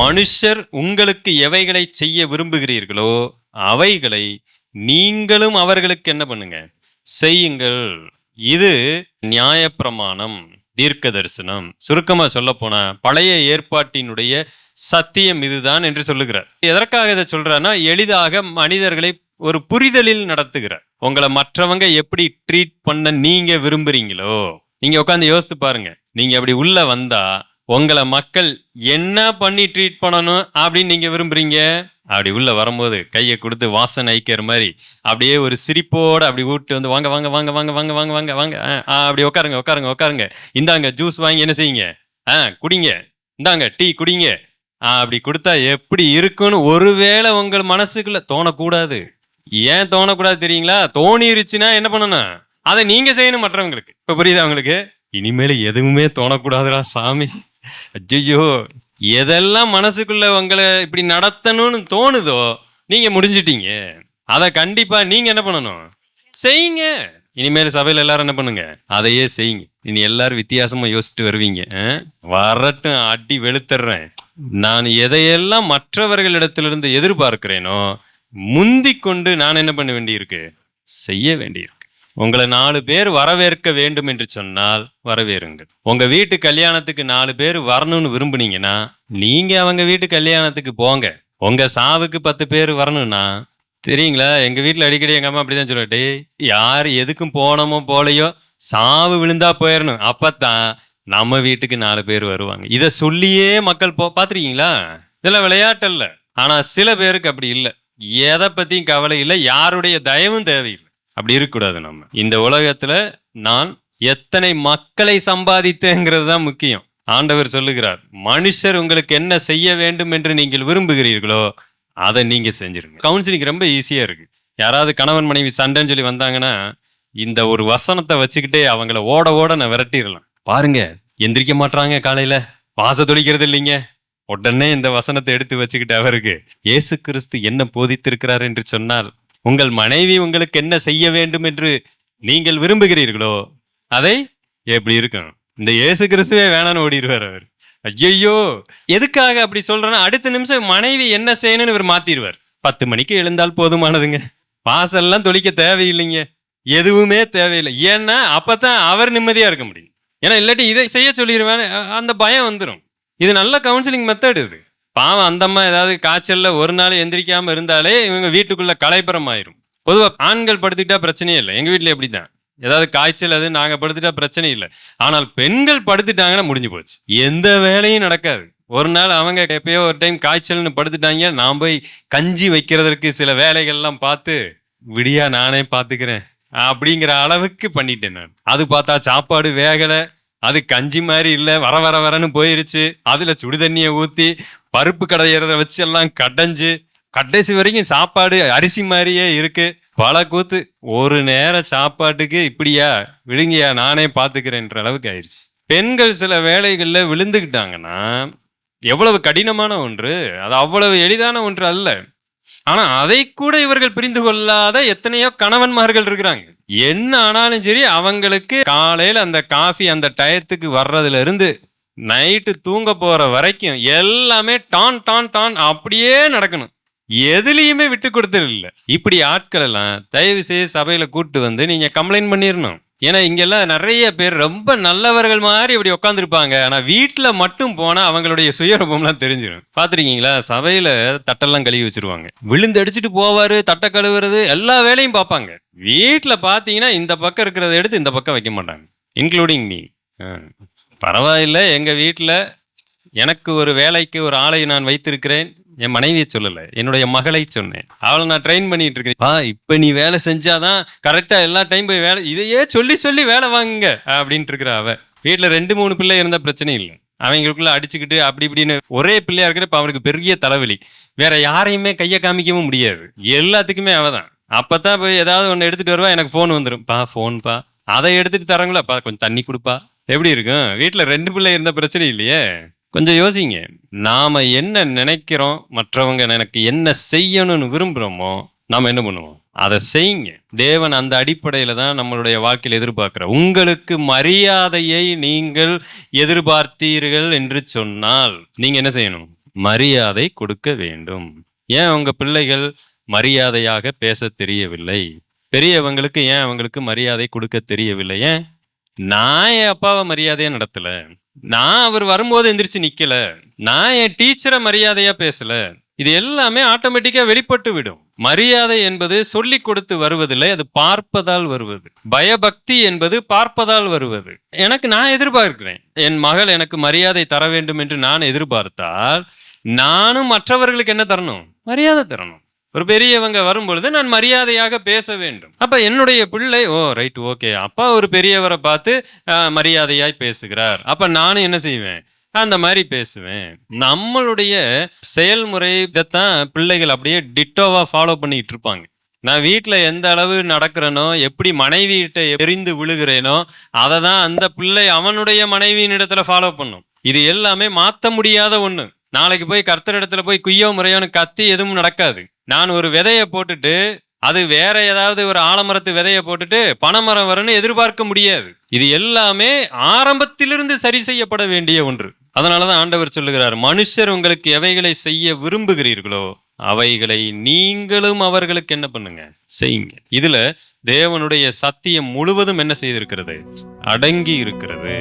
மனுஷர் உங்களுக்கு எவைகளை செய்ய விரும்புகிறீர்களோ அவைகளை நீங்களும் அவர்களுக்கு என்ன பண்ணுங்க? செய்யுங்கள். இது நியாயப்பிரமாணம் தீர்க்க தரிசனம் சுருக்கமாக சொல்ல போனா பழைய ஏற்பாட்டினுடைய சத்தியம் இதுதான் என்று சொல்லுகிறார். எதற்காக இதை சொல்றாருன்னா எளிதாக மனிதர்களை ஒரு புரிதலில் நடத்துகிறார். உங்களை மற்றவங்க எப்படி ட்ரீட் பண்ண நீங்க விரும்புறீங்களோ நீங்க உட்காந்து யோசித்து பாருங்க. நீங்க அப்படி உள்ள வந்தா உங்களை மக்கள் என்ன பண்ணி ட்ரீட் பண்ணணும் அப்படின்னு நீங்கள் விரும்புகிறீங்க அப்படி உள்ளே வரும்போது கையை கொடுத்து வாசனை ஐக்கிற மாதிரி அப்படியே ஒரு சிரிப்போடு அப்படி ஊட்டு வந்து வாங்க வாங்க வாங்க வாங்க வாங்க வாங்க வாங்க வாங்க. ஆ, ஆ, அப்படி உட்காருங்க உட்காருங்க உட்காருங்க. இந்தாங்க ஜூஸ் வாங்கி என்ன செய்யுங்க? ஆ குடிங்க. இந்தாங்க டீ குடிங்க. ஆ, அப்படி கொடுத்தா எப்படி இருக்குன்னு ஒருவேளை உங்கள் மனசுக்குள்ள தோணக்கூடாது. ஏன் தோணக்கூடாது தெரியுங்களா? தோணிருச்சுன்னா என்ன பண்ணணும்? அதை நீங்கள் செய்யணும் மற்றவங்களுக்கு. இப்போ புரியுதா உங்களுக்கு? இனிமேல் எதுவுமே தோணக்கூடாதுடா சாமி. ஐயோ எதெல்லாம் மனசுக்குள்ள உங்களை இப்படி நடத்தணும்னு தோணுதோ நீங்க முடிஞ்சிட்டீங்க. அதை கண்டிப்பா நீங்க என்ன பண்ணணும்? செய்யுங்க. இனிமேல் சபையில எல்லாரும் என்ன பண்ணுங்க? அதையே செய்யுங்க. இனி எல்லாரும் வித்தியாசமா யோசிச்சுட்டு வருவீங்க. வரட்டும் அடி வெளுத்துறேன். நான் எதையெல்லாம் மற்றவர்களிடத்திலிருந்து எதிர்பார்க்கிறேனோ முந்திக் கொண்டு நான் என்ன பண்ண வேண்டியிருக்கு? செய்ய வேண்டியிருக்கு. உங்களை நாலு பேர் வரவேற்க வேண்டும் என்று சொன்னால் வரவேறுங்கள். உங்க வீட்டு கல்யாணத்துக்கு நாலு பேர் வரணும்னு விரும்புனீங்கன்னா நீங்க அவங்க வீட்டு கல்யாணத்துக்கு போங்க. உங்க சாவுக்கு பத்து பேர் வரணும்னா தெரியுங்களா? எங்க வீட்டில் அடிக்கடி எங்க அம்மா அப்படிதான் சொல்லுவா யார் எதுக்கும் போனோமோ போலையோ சாவு விழுந்தா போயிடணும் அப்பத்தான் நம்ம வீட்டுக்கு நாலு பேர் வருவாங்க. இதை சொல்லியே மக்கள் போ பார்த்துருக்கீங்களா? இதெல்லாம் விளையாட்டல்ல. ஆனா சில பேருக்கு அப்படி இல்லை. எதை பத்தியும் கவலை இல்லை. யாருடைய தயவும் தேவையில்லை. அப்படி இருக்கக்கூடாது நம்ம. இந்த உலகத்துல நான் எத்தனை மக்களை சம்பாதித்தேங்கிறது தான் முக்கியம். ஆண்டவர் சொல்லுகிறார் மனுஷர் உங்களுக்கு என்ன செய்ய வேண்டும் என்று நீங்கள் விரும்புகிறீர்களோ அதை நீங்க செஞ்சிருங்க. கவுன்சிலிங் ரொம்ப ஈஸியா இருக்கு. யாராவது கணவன் மனைவி சண்டைன்னு சொல்லி வந்தாங்கன்னா இந்த ஒரு வசனத்தை வச்சுக்கிட்டே அவங்கள ஓட ஓட நான் விரட்டிடலாம். பாருங்க எந்திரிக்க மாட்றாங்க காலையில. வாச தொளிக்கிறது இல்லைங்க. உடனே இந்த வசனத்தை எடுத்து வச்சுக்கிட்டு அவருக்கு இயேசு கிறிஸ்து என்ன போதித்திருக்கிறார் என்று சொன்னால் உங்கள் மனைவி உங்களுக்கு என்ன செய்ய வேண்டும் என்று நீங்கள் விரும்புகிறீர்களோ அதை எப்படி இருக்கணும்? இந்த இயேசு கிறிஸ்துவே வேணான்னு ஓடிடுவார் அவர். ஐயையோ எதுக்காக அப்படி சொல்றேன்னா அடுத்த நிமிஷம் மனைவி என்ன செய்யணும்னு இவர் மாத்திடுவார். பத்து மணிக்கு எழுந்தால் போதுமானதுங்க. வாசல்லாம் தொளிக்க தேவையில்லைங்க. எதுவுமே தேவையில்லை. ஏன்னா அப்பதான் அவர் நிம்மதியா இருக்க முடியும். ஏன்னா இல்லாட்டி இதை செய்ய சொல்லிடுவேன் அந்த பயம் வந்துடும் இது நல்ல கவுன்சிலிங் மெத்தட் இது. பாவம் அந்தம்மா ஏதாவது காய்ச்சலில் ஒரு நாள் எந்திரிக்காமல் இருந்தாலே இவங்க வீட்டுக்குள்ளே கலைப்புறம் ஆயிரும் பொதுவாக ஆண்கள் படுத்துக்கிட்டா பிரச்சனையே இல்லை. எங்கள் வீட்டில் எப்படி தான் ஏதாவது காய்ச்சல் அது நாங்கள் படுத்துட்டா பிரச்சனை இல்லை. ஆனால் பெண்கள் படுத்துட்டாங்கன்னா முடிஞ்சு போச்சு. எந்த வேலையும் நடக்காது. ஒரு நாள் அவங்க எப்பயோ ஒரு டைம் காய்ச்சல்னு படுத்துட்டாங்க. நான் போய் கஞ்சி வைக்கிறதற்கு சில வேலைகள்லாம் பார்த்து விடியா நானே பார்த்துக்கிறேன். அப்படிங்கிற அளவுக்கு பண்ணிட்டேன் நான். அது பார்த்தா சாப்பாடு வேகலை. அது கஞ்சி மாதிரி இல்லை. வர வர வரன்னு போயிருச்சு. அதில் சுடு தண்ணியை பருப்பு கடையிறத வச்சு எல்லாம் கடைஞ்சு கடைசி வரைக்கும் சாப்பாடு அரிசி மாதிரியே இருக்கு. பல கூத்து ஒரு நேர சாப்பாட்டுக்கு இப்படியா? விழுங்கியா? நானே பார்த்துக்கிறேன்ற அளவுக்கு ஆயிடுச்சு பெண்கள் சில வேலைகளில் விழுந்துக்கிட்டாங்கன்னா எவ்வளவு கடினமான ஒன்று அது அவ்வளவு எளிதான ஒன்று அல்ல. ஆனால் அதை கூட இவர்கள் புரிந்து கொள்ளாத எத்தனையோ கணவன்மார்கள் இருக்கிறாங்க. என்ன ஆனாலும் சரி அவங்களுக்கு காலையில் அந்த காஃபி அந்த டயத்துக்கு வர்றதுல இருந்து நைட்டு தூங்க போகிற வரைக்கும் எல்லாமே டான் டான் டான் அப்படியே நடக்கணும். எதுலேயுமே விட்டு கொடுத்தது இல்லை. இப்படி ஆட்கள் எல்லாம் தயவு செய்து சபையில் கூட்டு வந்து நீங்கள் கம்ப்ளைண்ட் பண்ணிடணும் ஏன்னா இங்கெல்லாம் நிறைய பேர் ரொம்ப நல்லவர்கள் மாதிரி இப்படி உட்காந்துருப்பாங்க ஆனால் வீட்டில் மட்டும் போனால் அவங்களுடைய சுயரூபம்லாம் தெரிஞ்சிடும் பார்த்துருக்கீங்களா? சபையில் தட்டெல்லாம் கழுவி வச்சிருவாங்க. விழுந்து அடிச்சுட்டு போவார் தட்டை கழுவுறது எல்லா வேலையும் பார்ப்பாங்க. வீட்டில் பார்த்தீங்கன்னா இந்த பக்கம் இருக்கிறத எடுத்து இந்த பக்கம் வைக்க மாட்டாங்க. இன்க்ளூடிங் மீ பரவாயில்லை எங்கள் வீட்டில் எனக்கு ஒரு வேலைக்கு ஒரு ஆளை நான் வைத்திருக்கிறேன். என் மனைவியை சொல்லலை என்னுடைய மகளை சொன்னேன். அவளை நான் ட்ரெயின் பண்ணிட்டு இருக்கேன். பா நீ வேலை செஞ்சாதான் கரெக்டாக எல்லா டைம் போய் வேலை இதையே சொல்லி சொல்லி வேலை வாங்குங்க அப்படின்ட்டு இருக்கிற அவ. வீட்டில் ரெண்டு மூணு பிள்ளை இருந்தால் பிரச்சனை இல்லை. அவங்களுக்குள்ள அடிச்சுக்கிட்டு அப்படி இப்படின்னு ஒரே பிள்ளையா இருக்கிறப்ப அவனுக்கு பெரிய தலைவலி. வேற யாரையுமே கையை காமிக்கவும் முடியாது. எல்லாத்துக்குமே அவதான் அப்பதான் போய் ஏதாவது ஒன்று எடுத்துட்டு வருவா எனக்கு ஃபோன் வந்துடும் பா ஃபோன் பா. அதை எடுத்துட்டு தரங்களா? பா கொஞ்சம் தண்ணி கொடுப்பா. எப்படி இருக்கும்? வீட்டில் ரெண்டு பிள்ளை இருந்த பிரச்சனை இல்லையே? கொஞ்சம் யோசிங்க. நாம் என்ன நினைக்கிறோம் மற்றவங்க எனக்கு என்ன செய்யணும்னு விரும்புகிறோமோ நாம் என்ன பண்ணுவோம்? அதை செய்யுங்க. தேவன் அந்த அடிப்படையில் தான் நம்மளுடைய வாழ்க்கையில் எதிர்பார்க்குற உங்களுக்கு மரியாதையை நீங்கள் எதிர்பார்த்தீர்கள் என்று சொன்னால் நீங்கள் என்ன செய்யணும்? மரியாதை கொடுக்க வேண்டும். ஏன் உங்கள் பிள்ளைகள் மரியாதையாக பேச தெரியவில்லை? பெரியவங்களுக்கு ஏன் அவங்களுக்கு மரியாதை கொடுக்க தெரியவில்லை? ஏன்? நான் என் அப்பாவை மரியாதையா நடத்தல. நான் அவர் வரும்போது எந்திரிச்சு நிக்கல. நான் என் டீச்சரை மரியாதையா பேசல. இது எல்லாமே ஆட்டோமேட்டிக்கா வெளிப்பட்டு விடும். மரியாதை என்பது சொல்லி கொடுத்து வருவதில்லை அது பார்ப்பதால் வருவது. பயபக்தி என்பது பார்ப்பதால் வருவது. எனக்கு நான் எதிர்பார்க்கிறேன். என் மகள் எனக்கு மரியாதை தர வேண்டும் என்று நான் எதிர்பார்த்தால் நானும் மற்றவர்களுக்கு என்ன தரணும்? மரியாதை தரணும். ஒரு பெரியவங்க வரும்பொழுது நான் மரியாதையாக பேச வேண்டும். அப்ப என்னுடைய பிள்ளை ஓ ரைட் ஓகே அப்பா ஒரு பெரியவரை பார்த்து மரியாதையாய் பேசுகிறார். அப்ப நானும் என்ன செய்வேன்? அந்த மாதிரி பேசுவேன். நம்மளுடைய செயல்முறை இதைத்தான் பிள்ளைகள் அப்படியே டிட்டோவா ஃபாலோ பண்ணிட்டு இருப்பாங்க. நான் வீட்டில் எந்த அளவு நடக்கிறேனோ எப்படி மனைவியிட்ட எரிந்து விழுகிறேனோ அதை தான் அந்த பிள்ளை அவனுடைய மனைவியின் இடத்துல ஃபாலோ பண்ணும். இது எல்லாமே மாற்ற முடியாத ஒன்று நாளைக்கு போய் கர்த்தர் இடத்துல போய் குய்யோ முறையோன்னு கத்தி எதுவும் நடக்காது. நான் ஒரு விதையை போட்டுட்டு அது வேற ஏதாவது ஒரு ஆலமரத்து விதையை போட்டுட்டு பனைமரம் வரன்னு எதிர்பார்க்க முடியாது. இது எல்லாமே ஆரம்பத்திலிருந்து சரி செய்யப்பட வேண்டிய ஒன்று. அதனாலதான் ஆண்டவர் சொல்லுகிறார் மனுஷர் உங்களுக்கு எவைகளை செய்ய விரும்புகிறீர்களோ அவைகளை நீங்களும் அவர்களுக்கு என்ன பண்ணுங்க? செய்யுங்க. இதுல தேவனுடைய சத்தியம் முழுவதும் என்ன செய்திருக்கிறது? அடங்கி இருக்கிறது.